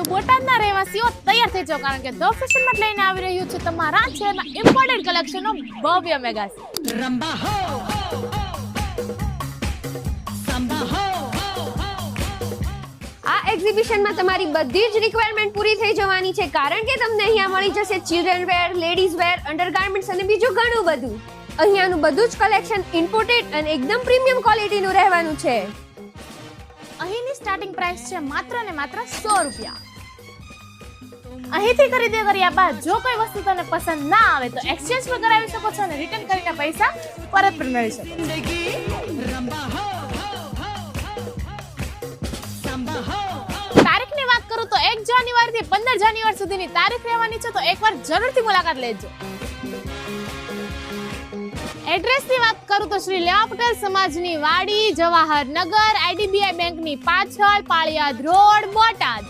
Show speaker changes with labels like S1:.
S1: તો બોટાદના રહેવાસીઓ તૈયાર થઈ જાઓ કારણ કે ધ ફેશન લઈને આવી રહ્યું છે તમારા શહેરના ઇમ્પોર્ટેડ કલેક્શનનો ભવ્ય મેગાસ
S2: રંબા હો સંબા હો
S3: આ એક્ઝિબિશનમાં તમારી બધી જ રિક્વાયરમેન્ટ પૂરી થઈ જવાની છે કારણ કે તમને અહીંયા મળી જશે ચિલ્ડ્રન વેર લેડીઝ વેર અંડરગાર્મેન્ટ્સ અને બીજું ઘણું બધું. અહીંયાનું બધું જ કલેક્શન ઇમ્પોર્ટેડ અને એકદમ પ્રીમિયમ ક્વોલિટીનું રહેવાનું છે.
S1: અહીંની સ્ટાર્ટિંગ પ્રાઇસ છે માત્ર ને માત્ર સો રૂપિયા. અહીંથી ખરીદી કર્યા બાદ જો કોઈ વસ્તુ તને પસંદ ના આવે તો એક્સચેન્જ પણ કરાવી શકો છો અને રિટર્ન કરીને પૈસા પરત પણ મેળવી શકો તારીખની વાત કરું તો એક જાન્યુઆરી થી પંદર જાન્યુઆરી સુધીની તારીખ રહેવાની છે તો એકવાર જરૂરથી મુલાકાત લેજો. એડ્રેસની વાત કરું તો શ્રી લેવા પટેલ સમાજની વાડી જવાહર નગર આઈડીબીઆઈ બેંકની પાછળ, પાળિયાદ રોડ, બોટાદ.